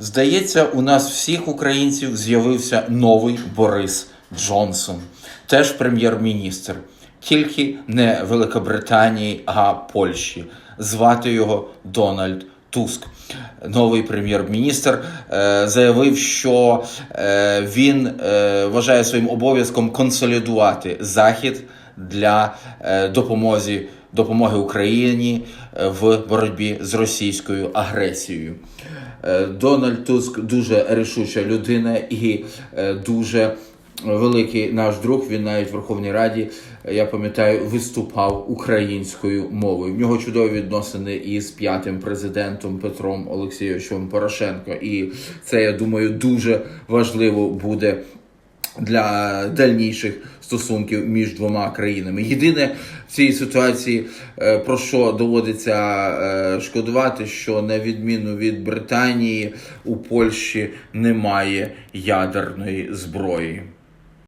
Здається, у нас всіх українців з'явився новий Борис Джонсон, теж прем'єр-міністр, тільки не Великобританії, а Польщі. Звати його Дональд Туск. Новий прем'єр-міністр е, заявив, що е, він е, вважає своїм обов'язком консолідувати захід для допомоги, допомоги Україні в боротьбі з російською агресією. Е, Дональд Туск дуже рішуча людина і е, дуже великий наш друг. Він навіть в Верховній Раді, е, я пам'ятаю, виступав українською мовою. В нього чудові відносини із п'ятим президентом Петром Олексійовичем Порошенко. І це, я думаю, дуже важливо буде для дальніших стосунків між двома країнами. Єдине в цій ситуації, е, про що доводиться е, шкодувати, що на відміну від Британії у Польщі немає ядерної зброї.